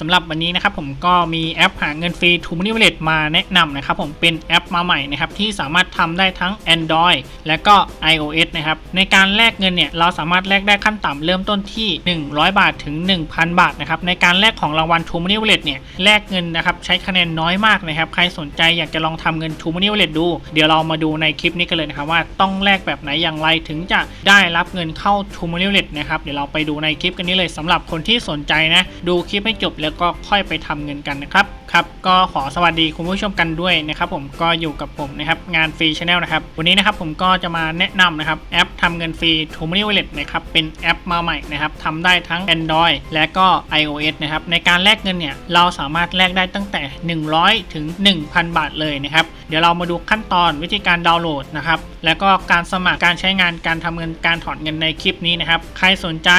สำหรับวันนี้นะครับผมก็มีแอปหาเงินฟรี t o m o n e y Wallet มาแนะนำนะครับผมเป็นแอปมาใหม่นะครับที่สามารถทำได้ทั้ง Android และก็ iOS นะครับในการแลกเงินเนี่ยเราสามารถแลกได้ขั้นต่ำเริ่มต้นที่ 100 บาทถึง 1,000 บาทนะครับในการแลกของรางวัล t o m o n e y Wallet เนี่ยแลกเงินนะครับใช้คะแนนน้อยมากนะครับใครสนใจอยากจะลองทำเงิน t o m o n e y Wallet ดู เดี๋ยวเรามาดูในคลิปนี้กันเลยนะครับว่าต้องแลกแบบไหนอย่างไรถึงจะได้รับเงินเข้า t o m o n e y Wallet นะครับเดี๋ยวเราไปดูในคลิปกันนี้เลยสำหรับคนที่สนใจนะดูคลิปให้จบแล้วก็ค่อยไปทำเงินกันนะครับครับก็ขอสวัสดีคุณผู้ชมกันด้วยนะครับผมก็อยู่กับผมนะครับงานฟรีชาแนลนะครับวันนี้นะครับผมก็จะมาแนะนำนะครับแอปทำเงินฟรี t o m o n e y Wallet นะครับเป็นแอปมาใหม่นะครับทำได้ทั้ง Android และก็ iOS นะครับในการแลกเงินเนี่ยเราสามารถแลกได้ตั้งแต่ 100 ถึง 1,000 บาทเลยนะครับเดี๋ยวเรามาดูขั้นตอนวิธีการดาวน์โหลดนะครับ แล้วก็การสมัครการใช้งานการทำเงินการถอนเงินในคลิปนี้นะครับ ใครสนใจ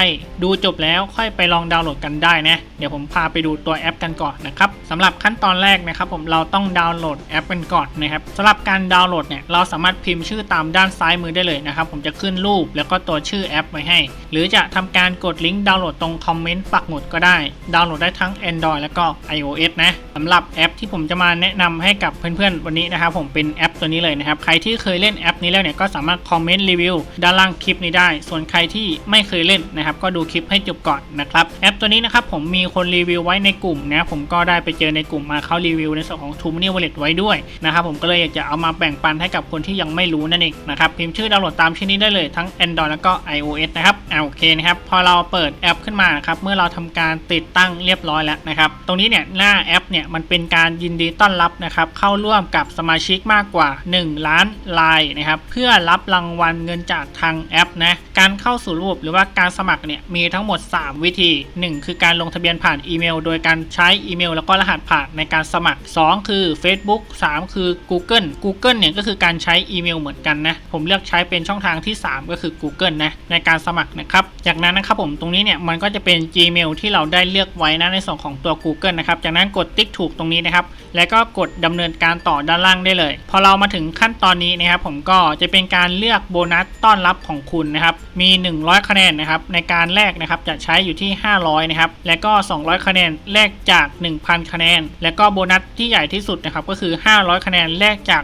ดูจบแล้วค่อยไปลองดาวน์โหลดกันได้นะ เดี๋ยวผมพาไปดูตัวแอปกันก่อนนะครับสำหรับขั้นตอนแรกนะครับ ผมเราต้องดาวน์โหลดแอปกันก่อนนะครับสำหรับการดาวน์โหลดเนี่ยเราสามารถพิมพ์ชื่อตามด้านซ้ายมือได้เลยนะครับ ผมจะขึ้นรูปแล้วก็ตัวชื่อแอปไว้ให้ หรือจะทำการกดลิงก์ดาวน์โหลดตรงคอมเมนต์ปักหมุดก็ได้ ดาวน์โหลดได้ทั้ง Android แล้วก็ iOS นะสำหรับแอปที่ผมจะมาแนะนำให้กับเพื่อนๆวันนี้นะครับผมเป็นแอปตัวนี้เลยนะครับ ใครที่เคยเล่นแอป นี้แล้วเนี่ยก็สามารถคอมเมนต์รีวิวด้านล่างคลิปนี้ได้ ส่วนใครที่ไม่เคยเล่นนะครับก็ดูคลิปให้จบก่อนนะครับแอปตัวนี้นะครับผมมีคนรีวิวไว้ในกลุ่มนะผมก็ได้ไปเจอในกลุ่มมาเขารีวิวในส่วนของ t o m o n e y Wallet ไว้ด้วยนะครับผมก็เลยอยากจะเอามาแบ่งปันให้กับคนที่ยังไม่รู้นั่นเองนะครับพิมพ์ชื่อดาวน์โหลดตามชื่อนี้ได้เลยทั้ง Android แล้วก็ iOS นะครับอ่าโอเคนะครับพอเราเปิดแอปขึ้นมานะครับเมื่อเราทำการติดตั้งเรียบร้อยแล้วนะครับตรงนี้เนี่ยหน้าแอปเนี่ยมันเป็นการยินดีต้อนรับนะครับเข้าร่วมกับสมาชิกมากกว่า 1 ล้านรายนะครับเพื่อรับรางวัลเงินจากทางแอปนะ การเข้าสู่ระบบหรือว่าการสมัครเนี่ยมีทั้งหมด 3 วิธี 1 คือการลงทะเบียนผ่านอีเมล โดยการใช้อีเมล แล้วก็รหัสผ่านในการสมัคร 2 คือ Facebook 3 คือ Google Google เนี่ยก็คือการใช้อีเมลเหมือนกันนะ ผมเลือกใช้เป็นช่องทางที่ 3 ก็คือ Google นะในการสมัครนะครับ จากนั้นนะครับผมตรงนี้เนี่ยมันก็จะเป็น Gmail ที่เราได้เลือกไว้นะในส่วนของตัว Google นะครับ จากนั้นกดติ๊กถูกตรงนี้นะครับ แล้วก็กดดำเนินการต่อด้านล่างได้เลย พอเรามาถึงขั้นตอนนี้นะครับผมก็็จะเป็นการเลือกโบนัสต้อนรับของคุณนะครับมี 100 คะแนนนะครับในการแลกนะครับจะใช้อยู่ที่ 500นะครับแล้วก็ 200 คะแนนแลกจาก 1,000 คะแนน แล้วก็โบนัสที่ใหญ่ที่สุดนะครับก็คือ 500 คะแนนแลกจาก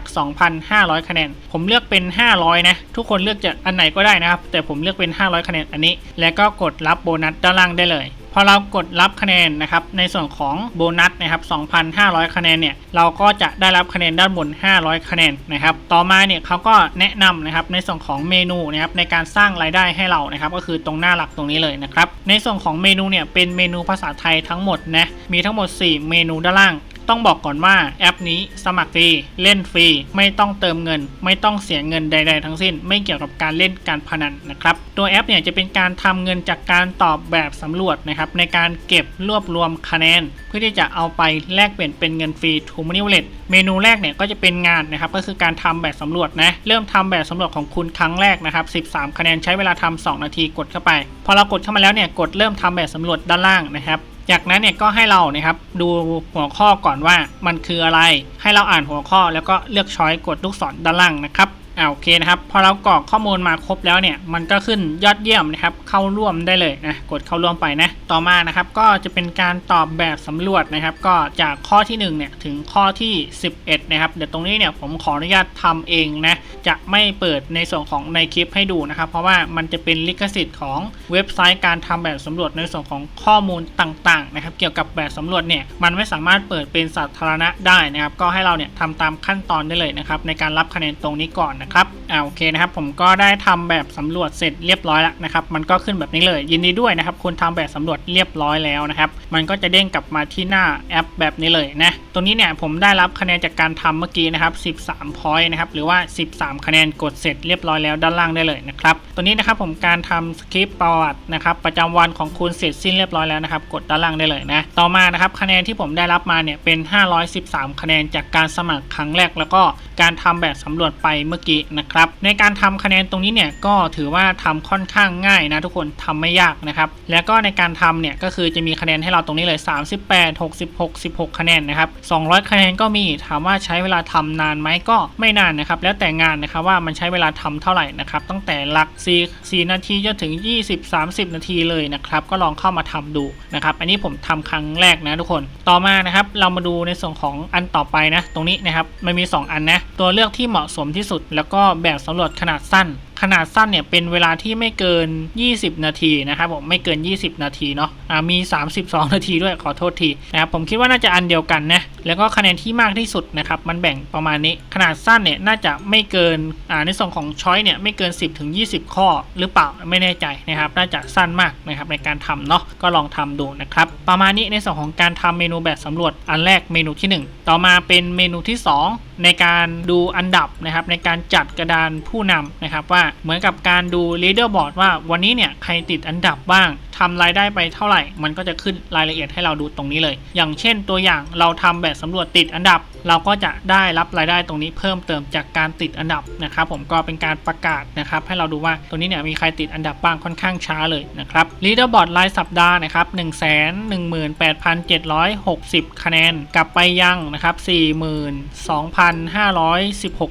2,500 คะแนน ผมเลือกเป็น 500 นะ ทุกคนเลือกจะอันไหนก็ได้นะครับ แต่ผมเลือกเป็น 500 คะแนนอันนี้ แล้วก็กดรับโบนัสด้านล่างได้เลย พอเรากดรับคะแนนนะครับในส่วนของโบนัสนะครับ2,500 คะแนนเนี่ยเราก็จะได้รับคะแนนด้านบน 500 คะแนนนะครับต่อมาเนี่ยเขาก็แนะนำนะครับในส่วนของเมนูนะครับในการสร้างรายได้ให้เรานะครับก็คือตรงหน้าหลักตรงนี้เลยนะครับในส่วนของเมนูเนี่ยเป็นเมนูภาษาไทยทั้งหมดนะมีทั้งหมด 4 เมนูด้านล่าง ต้องบอกก่อนว่าแอปนี้สมัครฟรีเล่นฟรีไม่ต้องเติมเงิน ไม่ต้องเสียเงินใด ๆ ทั้งสิ้น ไม่เกี่ยวกับการเล่นการพนันนะครับตัวแอปเนี่ยจะเป็นการทำเงินจากการตอบแบบสำรวจนะครับในการเก็บรวบรวมคะแนน เพื่อที่จะเอาไปแลกเปลี่ยนเป็นเงินฟรี t o m o n e y Wallet เมนูแรกเนี่ยก็จะเป็นงานนะครับก็คือการทำแบบสำรวจนะเริ่มทำแบบสำรวจของคุณครั้งแรกนะครับ13 คะแนนใช้เวลาทำ2นาทีกดเข้าไป พอเรากดเข้ามาแล้วเนี่ยกดเริ่มทำแบบสำรวจด้านล่างนะครับ จากนั้นเนี่ยก็ให้เรานะครับดูหัวข้อก่อนว่ามันคืออะไร ให้เราอ่านหัวข้อแล้วก็เลือกช้อยกดลูกศรด้านล่างนะครับ อ่าโอเคนะครับ พอเรากรอกข้อมูลมาครบแล้วเนี่ย มันก็ขึ้นยอดเยี่ยมนะครับ เข้าร่วมได้เลยนะ กดเข้าร่วมไปนะ ต่อมานะครับ ก็จะเป็นการตอบแบบสำรวจนะครับ ก็จากข้อที่1เนี่ยถึงข้อที่ 11 นะครับ เดี๋ยวตรงนี้เนี่ยผมขออนุญาตทำเองนะ จะไม่เปิดในส่วนของในคลิปให้ดูนะครับ เพราะว่ามันจะเป็นลิขสิทธิ์ของเว็บไซต์การทำแบบสำรวจในส่วนของข้อมูลต่างๆนะครับ เกี่ยวกับแบบสำรวจเนี่ย มันไม่สามารถเปิดเป็นสาธารณะได้นะครับ ก็ให้เราเนี่ยทำตามขั้นตอนได้เลยนะครับในการรับคะแนนตรงนี้ก่อนนะครับอ่าโอเคนะครับผมก็ได้ทำแบบสำรวจเสร็จเรียบร้อยแล้วนะครับมันก็ขึ้นแบบนี้เลย ยินดีด้วยนะครับคุณทำแบบสำรวจเรียบร้อยแล้วนะครับมันก็จะเด้งกลับมาที่หน้าแอปแบบนี้เลยนะตรงนี้เนี่ยผมได้รับคะแนนจากการทำเมื่อกี้นะครับ 13 point นะครับหรือว่า 13 คะแนนกดเสร็จเรียบร้อยแล้วด้านล่างได้เลยนะครับตัวนี้นะครับผมการทำสคริปต์ประวัตินะครับประจำวันของคุณเสร็จสิ้นเรียบร้อยแล้วนะครับกดด้านล่างได้เลยนะต่อมานะครับคะแนนที่ผมได้รับมาเนี่ยเป็น 513 คะแนนจากการสมัครครั้งแรก แล้วก็การทำแบบสำรวจไปเมื่อกี้กินะครับในการทำคะแนนตรงนี้เนี่ยก็ถือว่าทำค่อนข้างง่ายนะทุกคนทำไม่ยากนะครับแล้วก็ในการทำเนี่ยก็คือจะมีคะแนนให้เราตรงนี้เลย 38 66 16 คะแนนนะครับ200 คะแนนก็มีถามว่าใช้เวลาทำนานไหมก็ไม่นานนะครับแล้วแต่งานนะครับว่ามันใช้เวลาทำเท่าไหร่นะครับตั้งแต่หลัก4 4นาทีจนถึง 20 30 นาทีเลยนะครับก็ลองเข้ามาทำดูนะครับอันนี้ผมทำครั้งแรกนะทุกคนต่อมานะครับเรามาดูในส่วนของอันต่อไปนะตรงนี้นะครับมันมี 2 อันนะตัวเลือกที่เหมาะสมที่สุดแล้วแล้วก็แบบสำรวจขนาดสั้น ขนาดสั้นเนี่ยเป็นเวลาที่ไม่เกิน 20 นาทีนะครับผมไม่เกิน 20 นาทีเนาะอ่ามี 32 นาทีด้วยขอโทษทีนะครับผมคิดว่าน่าจะอันเดียวกันนะ แล้วก็คะแนนที่มากที่สุดนะครับ มันแบ่งประมาณนี้ ขนาดสั้นเนี่ยน่าจะไม่เกินอ่าในส่วนของช้อยเนี่ยไม่เกิน 10ถึง20 ข้อหรือเปล่าไม่แน่ใจนะครับ น่าจะสั้นมากนะครับในการทำเนาะก็ลองทำดูนะครับ ประมาณนี้ในส่วนของการทำเมนูแบบสำรวจอันแรกเมนูที่ 1 ต่อมาเป็นเมนูที่ 2 ในการดูอันดับนะครับ ในการจัดกระดานผู้นำนะครับว่าเหมือนกับการดู leaderboard ว่าวันนี้เนี่ยใครติดอันดับบ้างทำรายได้ไปเท่าไหร่ มันก็จะขึ้นรายละเอียดให้เราดูตรงนี้เลย อย่างเช่นตัวอย่างเราทำแบบสำรวจติดอันดับ เราก็จะได้รับรายได้ตรงนี้เพิ่มเติมจากการติดอันดับนะครับผมก็เป็นการประกาศนะครับให้เราดูว่าตรงนี้เนี่ยมีใครติดอันดับบ้างค่อนข้างช้าเลยนะครับ leaderboard รายสัปดาห์นะครับ1 1 8 7 6 0 คะแนน กลับไปยังนะครับ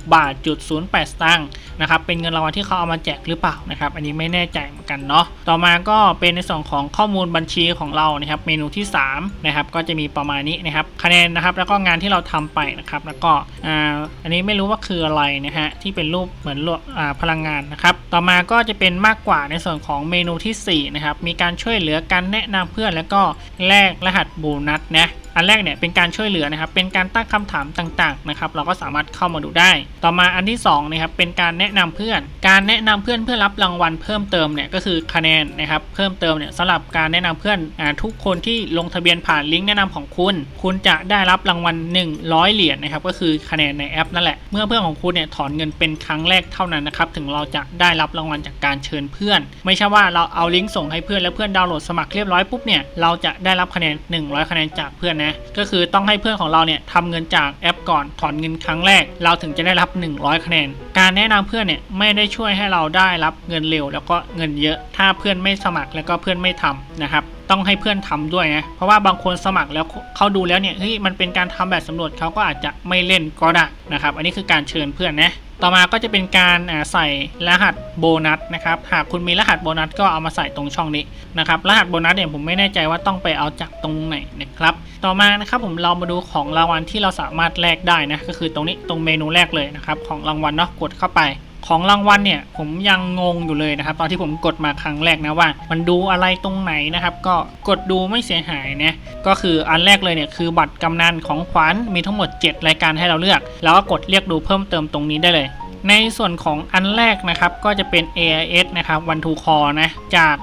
42,516 บาทจุด08 สตางค์นะครับเป็นเงินรางวัลที่เขาเอามาแจกหรือเปล่านะครับอันนี้ไม่แน่ใจเหมือนกันเนาะต่อมาก็เป็นในส่วนของข้อมูลบัญชีของเรานะครับเมนูที่3นะครับก็จะมีประมาณนี้นะครับคะแนนนะครับแล้วก็งานที่เราทำไปนะครับ แล้วก็อ่าอันนี้ไม่รู้ว่าคืออะไรนะฮะที่เป็นรูปเหมือนอ่าพลังงานนะครับ ต่อมาก็จะเป็นมากกว่าในส่วนของเมนูที่4นะครับมีการช่วยเหลือการแนะนำเพื่อนแล้วก็แลกรหัสโบนัสนะ อันแรกเนี่ยเป็นการช่วยเหลือนะครับ เป็นการตั้งคำถามต่างๆนะครับ เราก็สามารถเข้ามาดูได้ ต่อมาอันที่2นะครับเป็นการแนะนำเพื่อน การแนะนำเพื่อนเพื่อรับรางวัลเพิ่มเติมเนี่ยก็คือคะแนนนะครับเพิ่มเติมเนี่ยสำหรับการแนะนำเพื่อนอทุกคนที่ลงทะเบียนผ่านลิงก์แนะนำของคุณ คุณจะได้รับรางวัล 100 เหรียญนะครับก็คือคะแนนในแอปนั่นแหละเมื่อเพื่อนของคุณเนี่ยถอนเงินเป็นครั้งแรกเท่านั้นนะครับถึงเราจะได้รับรางวัลจากการเชิญเพื่อน ไม่ใช่ว่าเราเอาลิงก์ส่งให้เพื่อนแล้วเพื่อนดาวน์โหลดสมัครเรียบร้อยปุ๊บเนี่ยเราจะได้รับคะแนน 100 คะแนนจากเพื่อนนะก็คือต้องให้เพื่อนของเราเนี่ยทำเงินจากแอปก่อนถอนเงินครั้งแรก เราถึงจะได้รับ 100 คะแนน การแนะนำเพื่อนเนี่ยไม่ได้ช่วยให้เราได้รับเงินเร็ว แล้วก็เงินเยอะ ถ้าเพื่อนไม่สมัครแล้วก็เพื่อนไม่ทำนะครับต้องให้เพื่อนทำด้วยนะเพราะว่าบางคนสมัครแล้วเขาดูแล้วเนี่ยเฮ้ยมันเป็นการทำแบบสำรวจเขาก็อาจจะไม่เล่นก็ได้นะครับ อันนี้คือการเชิญเพื่อนนะ ต่อมาก็จะเป็นการใส่รหัสโบนัสนะครับ หากคุณมีรหัสโบนัสก็เอามาใส่ตรงช่องนี้นะครับ รหัสโบนัสเนี่ยผมไม่แน่ใจว่าต้องไปเอาจากตรงไหนนะครับ ต่อมานะครับผมเรามาดูของรางวัลที่เราสามารถแลกได้นะ ก็คือตรงนี้ตรงเมนูแรกเลยนะครับของรางวัลเนาะกดเข้าไป ของรางวัลเนี่ยผมยังงงอยู่เลยนะครับ ตอนที่ผมกดมาครั้งแรกนะว่า มันดูอะไรตรงไหนนะครับ ก็กดดูไม่เสียหายนะก็คืออันแรกเลยเนี่ยคือบัตรกำนันของขวัญมีทั้งหมด 7 รายการให้เราเลือก แล้วก็กดเรียกดูเพิ่มเติมตรงนี้ได้เลยในส่วนของอันแรกนะครับก็จะเป็น AIS นะครับวันทูคอนะจาก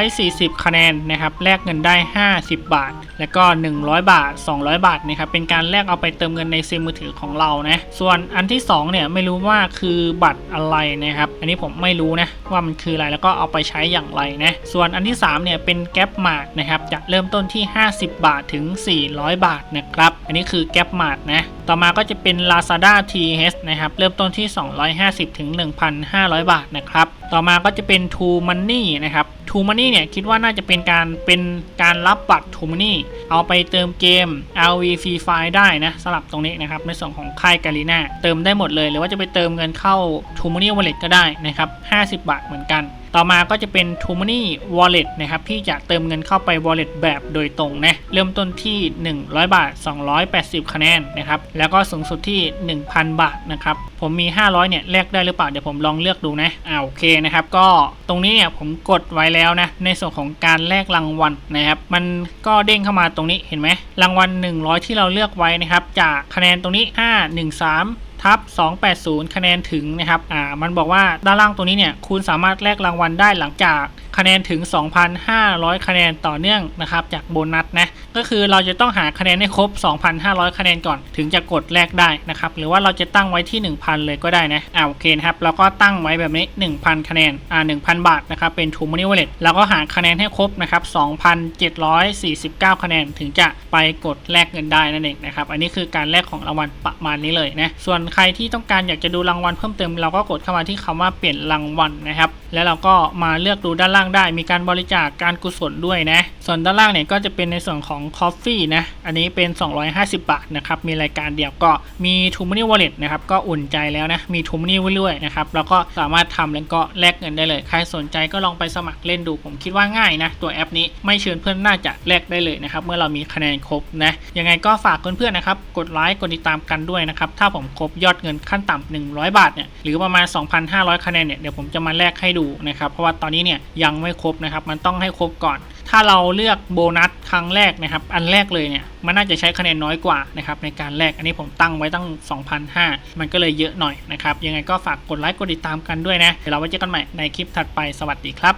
140 คะแนนนะครับแลกเงินได้ 50 บาทแล้วก็ 100 บาท 200 บาทนะครับเป็นการแลกเอาไปเติมเงินในซิมมือถือของเรานะส่วนอันที่2เนี่ยไม่รู้ว่าคือบัตรอะไรนะครับอันนี้ผมไม่รู้นะว่ามันคืออะไรแล้วก็เอาไปใช้อย่างไรนะส่วนอันที่3เนี่ยเป็นแก๊ปมาร์นะครับจะเริ่มต้นที่ 50 บาทถึง 400 บาทนะครับอันนี้คือแก๊ปมาร์นะต่อมาก็จะเป็น Lazada TH นะครับเริ่มต้นที่ 250ถึง1,500 บาทนะครับต่อมาก็จะเป็น True Money นะครับ True Money เนี่ยคิดว่าน่าจะเป็นการเป็นการรับบัตร True Money เอาไปเติมเกม RV Free Fire ได้นะสลับตรงนี้นะครับในส่วนของค่ายกาลีนาเติมได้หมดเลย หรือว่าจะไปเติมเงินเข้า t u Money Wallet ก็ได้นะครับ 50 บาทเหมือนกัน ต่อมาก็จะเป็น t o m o n y Wallet นะครับที่จะเติมเงินเข้าไป Wallet แบบโดยตรงนะเริ่มต้นที่ 100 บาท 280 คะแนนนะครับแล้วก็สูงสุดที่ 1,000 บาทนะครับผมมี 500 เนี่ยแลกได้หรือเปล่า เดี๋ยวผมลองเลือกดูนะอ่าโอเคนะครับก็ตรงนี้เนี่ยผมกดไว้แล้วนะในส่วนของการแลกรางวัลนะครับมันก็เด้งเข้ามาตรงนี้เห็นไหมรางวัล 100 ที่เราเลือกไว้นะครับจากคะแนนตรงนี้ 513 ทับ280 คะแนนถึงนะครับ อ่า มันบอกว่าด้านล่างตรงนี้เนี่ย คุณสามารถแลกรางวัลได้หลังจาก คะแนนถึง 2,500 คะแนนต่อเนื่องนะครับจากโบนัสนะก็คือเราจะต้องหาคะแนนให้ครบ 2,500 คะแนนก่อนถึงจะกดแลกได้นะครับหรือว่าเราจะตั้งไว้ที่ 1,000 เลยก็ได้นะอ่าโอเคครับเราก็ตั้งไว้แบบนี้ 1,000 คะแนนอ่า1,000 บาทนะครับเป็น True Money Wallet แล้วก็หาคะแนนให้ครบนะครับ2,749 คะแนนถึงจะไปกดแลกเงินได้นั่นเองนะครับอันนี้คือการแลกของรางวัลประมาณนี้เลยนะส่วนใครที่ต้องการอยากจะดูรางวัลเพิ่มเติมเราก็กดเข้ามาที่คำว่าเปลี่ยนรางวัลนะครับ แล้วเราก็มาเลือกดูด้านล่างได้ มีการบริจาคการกุศลด้วยนะ ส่วนด้านล่างเนี่ยก็จะเป็นในส่วนของ Coffee นะ อันนี้เป็น 250 บาทนะครับ มีรายการเดียวก็มี t o m o n e y Wallet นะครับ ก็อุ่นใจแล้วนะ มี t o m o n e y ไว้ด้วยนะครับ แล้วก็สามารถทำแล้วก็แลกเงินได้เลย ใครสนใจก็ลองไปสมัครเล่นดู ผมคิดว่าง่ายนะ ตัวแอปนี้ไม่เชิญเพื่อนน่าจะแลกได้เลยนะครับ เมื่อเรามีคะแนนครบนะ ยังไงก็ฝากเพื่อนๆนะครับ กดไลค์ กดติดตามกันด้วยนะครับ ถ้าผมครบยอดเงินขั้นต่ำ100 บาทเนี่ย หรือประมาณ 2,500 คะแนนเนี่ย เดี๋ยวผมจะมาแลกให้ดูนะครับ เพราะว่าตอนนี้เนี่ยยังไม่ครบนะครับ มันต้องให้ครบก่อน ถ้าเราเลือกโบนัสครั้งแรกนะครับ อันแรกเลยเนี่ยมันน่าจะใช้คะแนนน้อยกว่านะครับในการแลกอันนี้ผมตั้งไว้ตั้ง2,500มันก็เลยเยอะหน่อยนะครับ ยังไงก็ฝากกดไลค์กดติดตามกันด้วยนะเดี๋ยวเราไว้เจอกันใหม่ในคลิปถัดไปสวัสดีครับ